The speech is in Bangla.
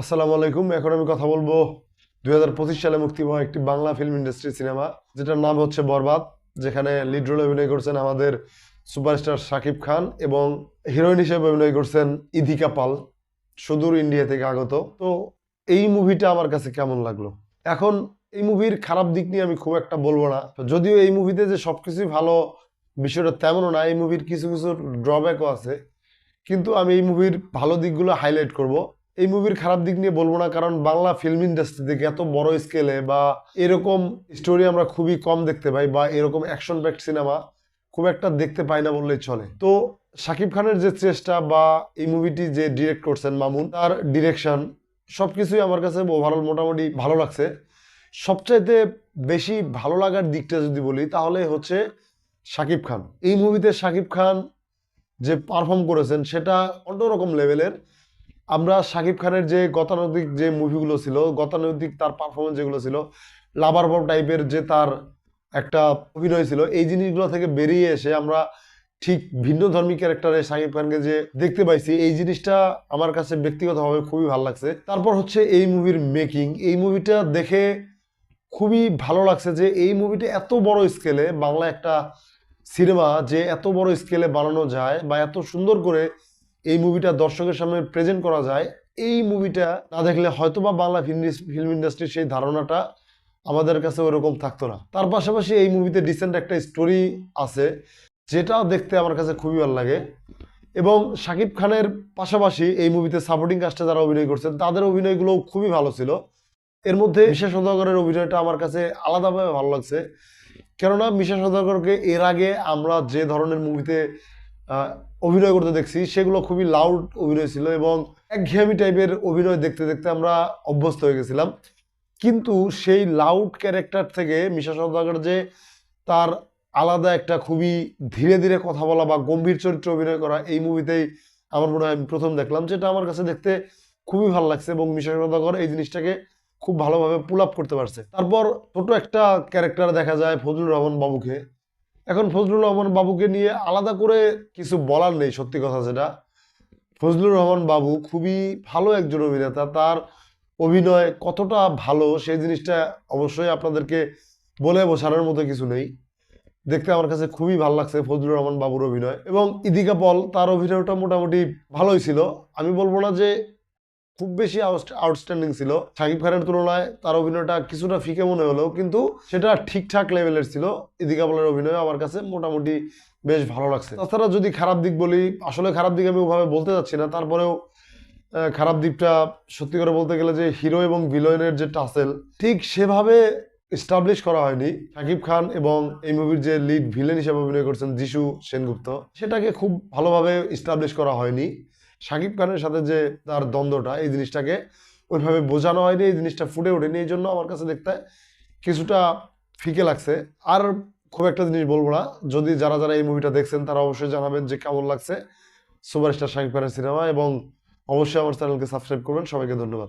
আসসালামু আলাইকুম। এখন আমি কথা বলব দু হাজার পঁচিশ সালে মুক্তি পাওয়া একটি বাংলা ফিল্ম ইন্ডাস্ট্রি সিনেমা যেটার নাম হচ্ছে বরবাদ, যেখানে লিড রোলে অভিনয় করছেন আমাদের সুপারস্টার শাকিব খান এবং হিরোইন হিসেবে অভিনয় করছেন ইধিকা পাল, সুদূর ইন্ডিয়া থেকে আগত। তো এই মুভিটা আমার কাছে কেমন লাগল? এখন এই মুভির খারাপ দিক নিয়ে আমি খুব একটা বলব না। যদিও এই মুভিতে যে সব কিছুই ভালো, বিষয়টা তেমনও না, এই মুভির কিছু কিছু ড্রব্যাকও আছে। কিন্তু আমি এই মুভির ভালো দিকগুলো হাইলাইট করব। এই মুভির খারাপ দিক নিয়ে বলব না, কারণ বাংলা ফিল্ম ইন্ডাস্ট্রি থেকে এত বড় স্কেলে বা এরকম স্টোরি আমরা খুবই কম দেখতে পাই বা এরকম অ্যাকশন প্যাক্ট সিনেমা খুব একটা দেখতে পাই না বললেই চলে। তো শাকিব খানের যে চেষ্টা বা এই মুভিটি যে ডিরেক্ট করছেন মামুন, তার ডিরেকশন সব কিছুই আমার কাছে ওভারঅল মোটামুটি ভালো লাগছে। সবচাইতে বেশি ভালো লাগার দিকটা যদি বলি, তাহলে হচ্ছে শাকিব খান। এই মুভিতে শাকিব খান যে পারফর্ম করেছেন, সেটা অন্যরকম লেভেলের আমরা শাকিব খানের যে গতানৈতিক যে মুভিগুলো ছিল গতানৈতিক তার পারফরমেন্স যেগুলো ছিল লাভার বব টাইপের যে তার একটা অভিনয় ছিল, এই জিনিসগুলো থেকে বেরিয়ে এসে আমরা ঠিক ভিন্ন ধর্মী ক্যারেক্টারে শাকিব খানকে যে দেখতে পাইছি, এই জিনিসটা আমার কাছে ব্যক্তিগতভাবে খুবই ভালো লাগছে। তারপর হচ্ছে এই মুভির মেকিং এই মুভিটা দেখে খুবই ভালো লাগছে যে এই মুভিটা এত বড় স্কেলে বাংলা একটা সিনেমা যে এত বড় স্কেলে বানানো যায় বা এত সুন্দর করে এই মুভিটা দর্শকের সামনে প্রেজেন্ট করা যায়, এই মুভিটা না দেখলে হয়তোবা বাংলা ফিল্ম ইন্ডাস্ট্রির সেই ধারণাটা আমাদের কাছে ওরকম থাকতো না। তার পাশাপাশি এই মুভিতে ডিসেন্ট একটা স্টোরি আছে যেটা দেখতে আমার কাছে খুবই ভালো লাগে। এবং শাকিব খানের পাশাপাশি এই মুভিতে সাপোর্টিং কাস্টে যারা অভিনয় করছেন, তাদের অভিনয়গুলো খুবই ভালো ছিল। এর মধ্যে মিশা সদাগরের অভিনয়টা আমার কাছে আলাদাভাবে ভালো লাগছে। কেননা মিশা সদাগরকে এর আগে আমরা যে ধরনের মুভিতে অভিনয় করতে দেখছি, সেগুলো খুবই লাউড অভিনয় ছিল এবং একঘেয়েমি টাইপের অভিনয় দেখতে দেখতে আমরা অভ্যস্ত হয়ে গেছিলাম। কিন্তু সেই লাউড ক্যারেক্টার থেকে মিশা সদাগর যে তার আলাদা একটা খুবই ধীরে ধীরে কথা বলা বা গম্ভীর চরিত্র অভিনয় করা এই মুভিতেই আমার মনে হয় আমি প্রথম দেখলাম, যেটা আমার কাছে দেখতে খুবই ভালো লাগছে এবং মিশা সদাগর এই জিনিসটাকে খুব ভালোভাবে পুল আপ করতে পারছে। তারপর ছোট একটা ক্যারেক্টার দেখা যায় ফজলুর রহমান বাবুকে এখন ফজলুর রহমান বাবুকে নিয়ে আলাদা করে কিছু বলার নেই, সত্যি কথা যেটা। ফজলুর রহমান বাবু খুবই ভালো একজন অভিনেতা, তার অভিনয় কতটা ভালো সেই জিনিসটা অবশ্যই আপনাদেরকে বলে বোঝানোর মতো কিছু নেই। দেখতে আমার কাছে খুবই ভালো লাগছে ফজলুর রহমান বাবুর অভিনয় এবং ইদিকা পল, তার অভিনয়টা মোটামুটি ভালোই ছিল। আমি বলব না যে খুব বেশি আউটস্ট্যান্ডিং ছিল। শাকিব খানের তুলনায় তার অভিনয়টা কিছুটা ফিকে মনে হলেও কিন্তু সেটা ঠিকঠাক লেভেলের ছিল। ইদিকা পলের অভিনয় আমার কাছে মোটামুটি বেশ ভালো লাগছে। তাছাড়া যদি খারাপ দিক বলি, আসলে খারাপ দিক আমি ওভাবে বলতে যাচ্ছি না। তারপরেও খারাপ দিকটা সত্যি করে বলতে গেলে যে হিরো এবং ভিলেনের যে টাসেল ঠিক সেভাবে এস্টাবলিশ করা হয়নি। শাকিব খান এবং এই মুভির যে লিড ভিলেন হিসেবে অভিনয় করছেন যিশু সেনগুপ্ত, সেটাকে খুব ভালোভাবে এস্টাবলিশ করা হয়নি। শাকিব খানের সাথে যে তার দ্বন্দ্বটা, এই জিনিসটাকে ওইভাবে বোঝানো হয়নি, এই জিনিসটা ফুটে ওঠেনি, এই জন্য আমার কাছে দেখতে কিছুটা ফিকে লাগছে। আর খুব একটা জিনিস বলব না, যদি যারা যারা এই মুভিটা দেখছেন, তারা অবশ্যই জানাবেন যে কেমন লাগছে সুপারস্টার শাকিব খানের সিনেমা এবং অবশ্যই আমার চ্যানেলকে সাবস্ক্রাইব করবেন। সবাইকে ধন্যবাদ।